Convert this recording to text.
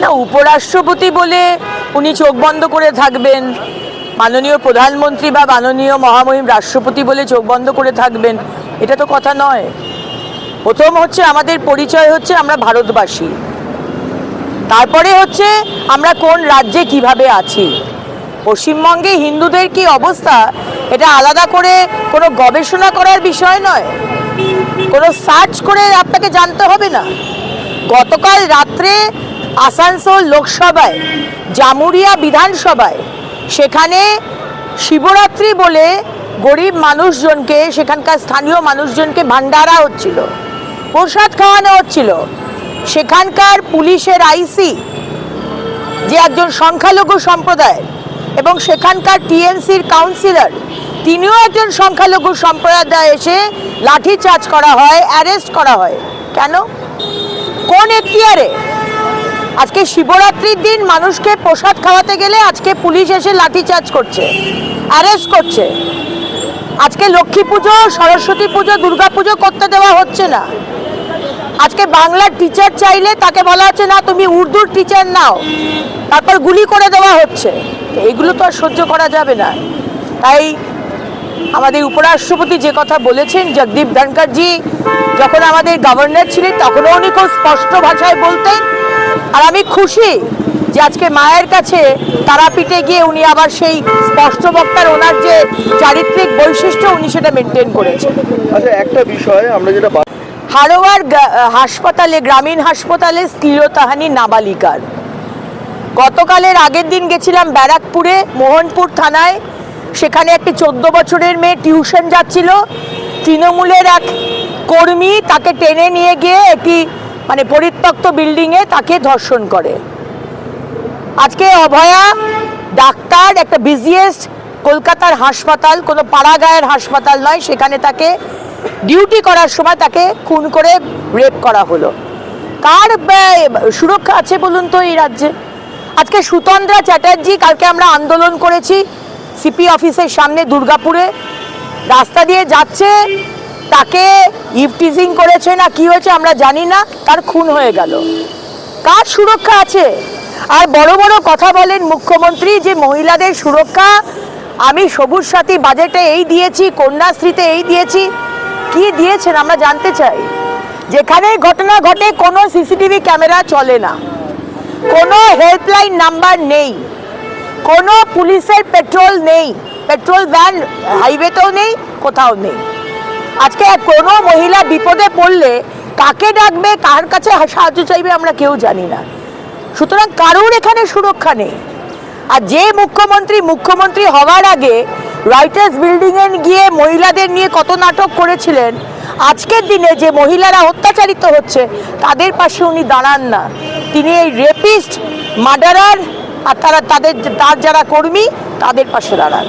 না, উপরাষ্ট্রপতি বলে উনি চোখ বন্ধ করে থাকবেন। মাননীয় প্রধানমন্ত্রী বা মাননীয় মহামহিম রাষ্ট্রপতি বলে চোখ বন্ধ করে থাকবেন, এটা তো কথা নয়। প্রথম হচ্ছে আমাদের পরিচয় হচ্ছে আমরা ভারতবাসী। তারপরে হচ্ছে আমরা কোন রাজ্যে কীভাবে আছি। পশ্চিমবঙ্গে হিন্দুদের কি অবস্থা, এটা আলাদা করে কোনো গবেষণা করার বিষয় নয়। কোনো সার্চ করে আপনাকে জানতে হবে না। গতকাল রাত্রে আসানসোল লোকসভায়, জামুরিয়া বিধানসভায়, সেখানে শিবরাত্রি বলে গরিব মানুষজনকে, সেখানকার স্থানীয় মানুষজনকে ভান্ডারা হচ্ছিল, প্রসাদ খাওয়ানো হচ্ছিল। সেখানকার পুলিশের আইসি যে একজন সংখ্যালঘু সম্প্রদায় এবং সেখানকার টিএমসির কাউন্সিলর, তিনিও একজন সংখ্যালঘু সম্প্রদায় এসে লাঠিচার্জ করা হয়, অ্যারেস্ট করা হয়। কেন? কোন এখতিয়ারে? আজকে শিবরাত্রির দিন মানুষকে প্রসাদ খাওয়াতে গেলে আজকে পুলিশ এসে লাঠিচার্জ করছে অ্যারেস্ট করছে। আজকে লক্ষ্মী পুজো, সরস্বতী পুজো, দুর্গা পুজো করতে দেওয়া হচ্ছে না। আজকে বাংলার টিচার চাইলে তাকে বলা হচ্ছে, না, তুমি উর্দুর টিচার নাও। তারপর গুলি করে দেওয়া হচ্ছে। এগুলো তো আর সহ্য করা যাবে না। তাই আমাদের উপরাষ্ট্রপতি যে কথা বলেছেন, জগদীপ ধনকরজি যখন আমাদের গভর্নর ছিলেন, তখনও উনি খুব স্পষ্ট ভাষায় বলতেন আর আমি খুশি যে আজকে মায়ের কাছে তারাপীঠে গিয়ে উনি আবার সেই স্পষ্ট বক্তার ওনার যে চারিত্রিক বৈশিষ্ট্য উনি সেটা মেনটেন করেছেন। আচ্ছা একটা বিষয় আমরা যেটা হারোয়ার হাসপাতালে গ্রামীণ হাসপাতালে স্ত্রীলতাহানি নাবালিকার। গতকালের আগের দিন গেছিলাম ব্যারাকপুরে মোহনপুর থানায়। সেখানে একটি চোদ্দ বছরের মেয়ে টিউশন যাচ্ছিল। তৃণমূলের এক কর্মী তাকে টেনে নিয়ে গিয়ে একটি মানে পরিত্যক্ত বিল্ডিংয়ে তাকে ধর্ষণ করে। আজকে অভয়া, ডাক্তার, একটা বিজিয়েস্ট কলকাতার হাসপাতাল, কোনো পাড়াগাঁয়ের হাসপাতাল নয়, সেখানে তাকে ডিউটি করার সময় তাকে খুন করে রেপ করা হলো। কার সুরক্ষা আছে বলুন তো এই রাজ্যে? আজকে সুতন্দ্রা চ্যাটার্জি, কালকে আমরা আন্দোলন করেছি, সিপি অফিসের সামনে দুর্গাপুরে, রাস্তা দিয়ে যাচ্ছে তাকে ইভটিজিং করেছে না কি হয়েছে আমরা জানি না, তার খুন হয়ে গেল। কার সুরক্ষা আছে? আর বড় বড় কথা বলেন মুখ্যমন্ত্রী যে মহিলাদের সুরক্ষা, আমি সবুজ সাথী বাজেটে এই দিয়েছি, কন্যাশ্রীতে এই দিয়েছি, কি দিয়েছেন আমরা জানতে চাই। যেখানে ঘটনা ঘটে কোনো সিসিটিভি ক্যামেরা চলে না। কোনো হেল্পলাইন নাম্বার নেই। কোনো পুলিশের পেট্রোল নেই। পেট্রোল ভ্যান হাইওয়েতেও নেই, কোথাও নেই। আজকে কোনো মহিলা বিপদে পড়লে কাকে ডাকবে, কার কাছে সাহায্য চাইবে আমরা কেউ জানি না। সুতরাং কারোর এখানে সুরক্ষা নেই। আর যে মুখ্যমন্ত্রী মুখ্যমন্ত্রী হওয়ার আগে রাইটার্স বিল্ডিংয়ে গিয়ে মহিলাদের নিয়ে কত নাটক করেছিলেন, আজকের দিনে যে মহিলারা অত্যাচারিত হচ্ছে, তাদের পাশে উনি দাঁড়ান না। তিনি এই রেপিস্ট, মার্ডারার, আর তারা তাদের, তার যারা কর্মী, তাদের পাশে দাঁড়ান।